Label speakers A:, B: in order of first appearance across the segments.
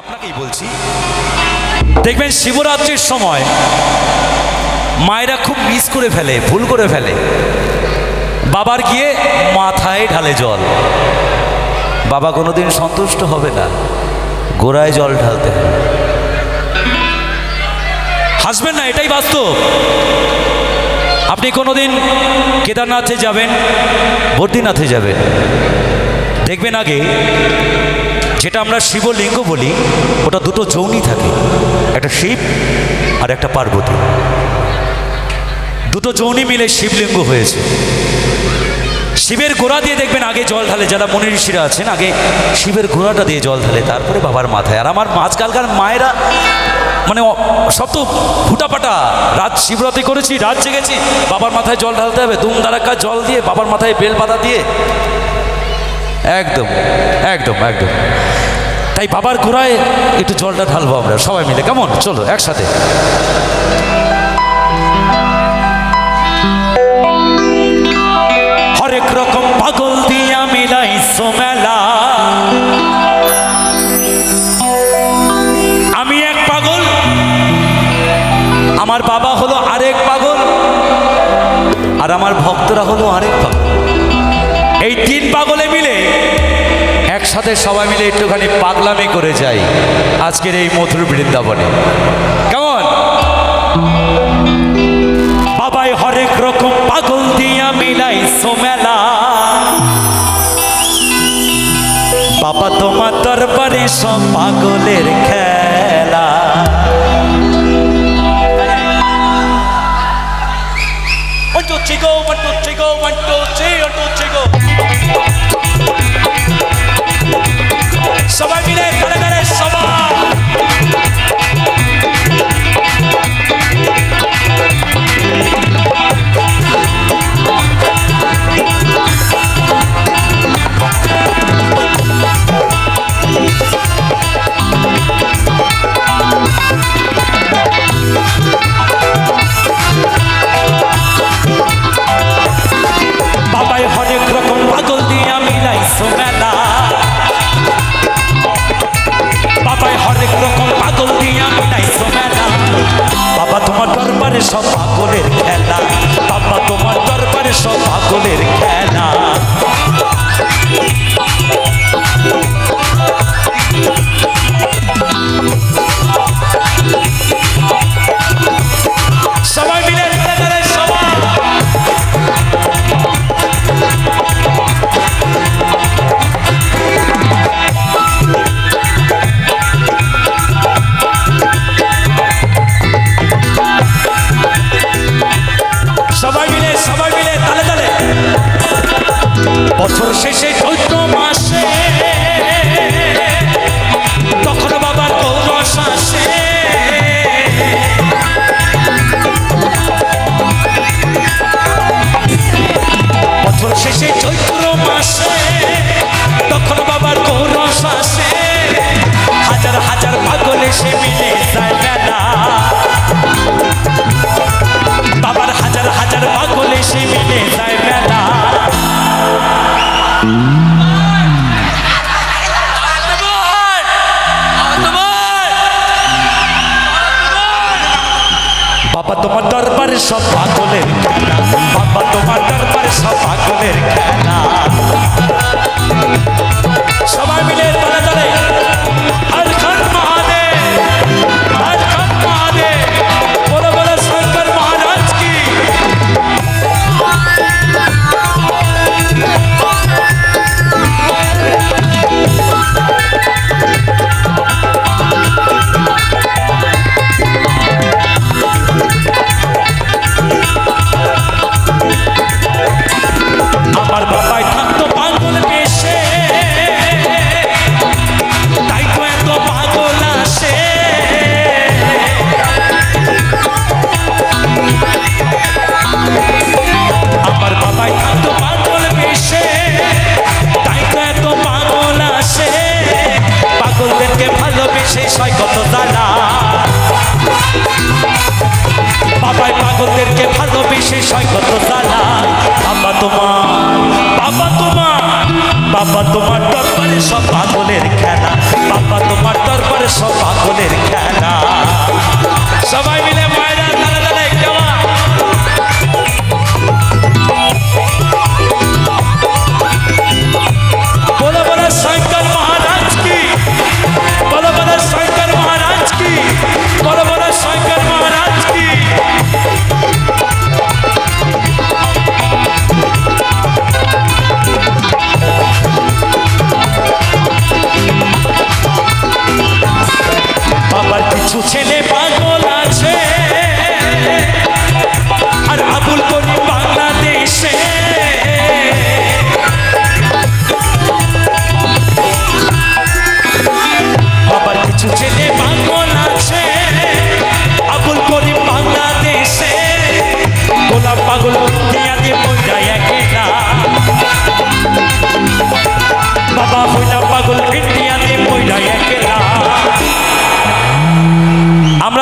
A: আপনাকেই বলছি। দেখবেন শিবরাত্রির সময় মায়েরা খুব মিস করে ফেলে, ভুল করে ফেলে। বাবার গিয়ে মাথায় ঢালে জল। বাবা কোনোদিন সন্তুষ্ট হবে না, গোড়ায় জল ঢালতে হবে। হাসবেন না, এটাই বাস্তব। আপনি কোনোদিন কেদারনাথে যাবেন, বদ্রীনাথে যাবেন। দেখবেন আগে যেটা আমরা শিবলিঙ্গ বলি, ওটা দুটো যৌনি থাকে, একটা শিব আর একটা পার্বতী। দুটো যৌনি মিলে শিবলিঙ্গ হয়েছে। শিবের গোড়া দিয়ে দেখবেন আগে জল ঢালে, যারা মনি ঋষিরা আছেন, আগে শিবের গোড়াটা দিয়ে জল ঢালে, তারপরে বাবার মাথায়। আর আমার আজকালকার মায়েরা মানে সব তো ফুটাপাটা। রাত শিবরাত্রি করেছি, রাত জেগেছি, বাবার মাথায় জল ঢালতে হবে, দুম দাঁড়াকা জল দিয়ে, বাবার মাথায় বেল পাতা দিয়ে। একদম একদম একদম। তাই বাবার ঘোড়ায় একটু জলটা ঢালবো আমরা, সবাই মিলে। কেমন? চলো, একসাথে। হরেক রকম পাগল দিয়া মিলাই মেলা আমি এক পাগল, আমার বাবা হলো আরেক পাগল, আর আমার ভক্তরা হলো আরেক পাগল। এই তিন পাগলে মিলে একসাথে সবাই মিলে একটুখানি পাগলামি করে যাই আজকের এই মথুর বৃন্দাবনে। কেমন? বাবাই হরেক রকম পাগল দিয়া মিলাই সোমেলা। বাবা তোমার দরবারে সব পাগলের খেলা। One, two, three, go, one, two, three, go, পাগলের খেলা। বছর শেষে বাবা, তোমার দরবারে সব পাগলের খেলা। বাবা, তোমার দরবারে সব পাগলের খেলা। সবাই মিলে তারা বাবাই পাগলদেরকে ভালোবেসে সৈকত কত জ্বালা বাবা তোমার বাবা তোমার বাবা তোমার দরবারে সব পাগলের খেলা। বাবা তোমার দরবারে কিছু ছেলে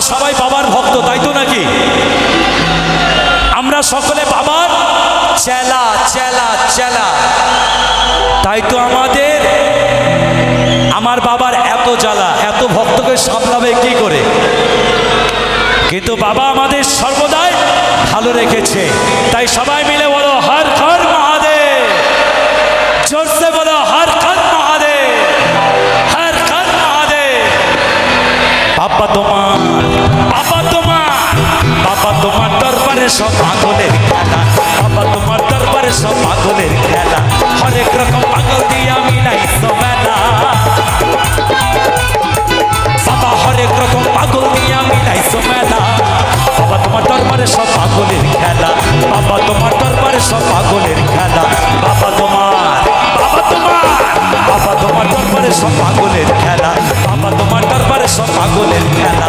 A: আমরা সবাই বাবার ভক্ত, তাই তো নাকি? আমরা সকলে বাবার? চেলা চেলা চেলা। তাই তো আমাদের, আমার বাবার এত জ্বালা, এত ভক্তকে সামলাবে কি করে? কিন্তু বাবা আমাদের সর্বদাই ভালো রেখেছে। তাই সবাই মিলে বলো, হর হর মহাদেব। জোরসে বলো, হর হর মহাদেব। হর হর মহাদেব। বাবা তোমার সব পাগলের খেলা। বাবা তোমার দরবারে সব পাগলের খেলা। হরেক রকম পাগল দিয়ে আমি নাই মেলা। বাবা, হরেক রকম পাগল দিয়ে আমি নাই মেলা। বাবা তোমার দরবারে সব পাগলের খেলা। বাবা তোমার দরবারে সব পাগলের খেলা। বাবা তোমার বাবা তোমার বাবা তোমার দরবারে সব পাগলের খেলা। বাবা তোমার দরবারে সব পাগলের খেলা।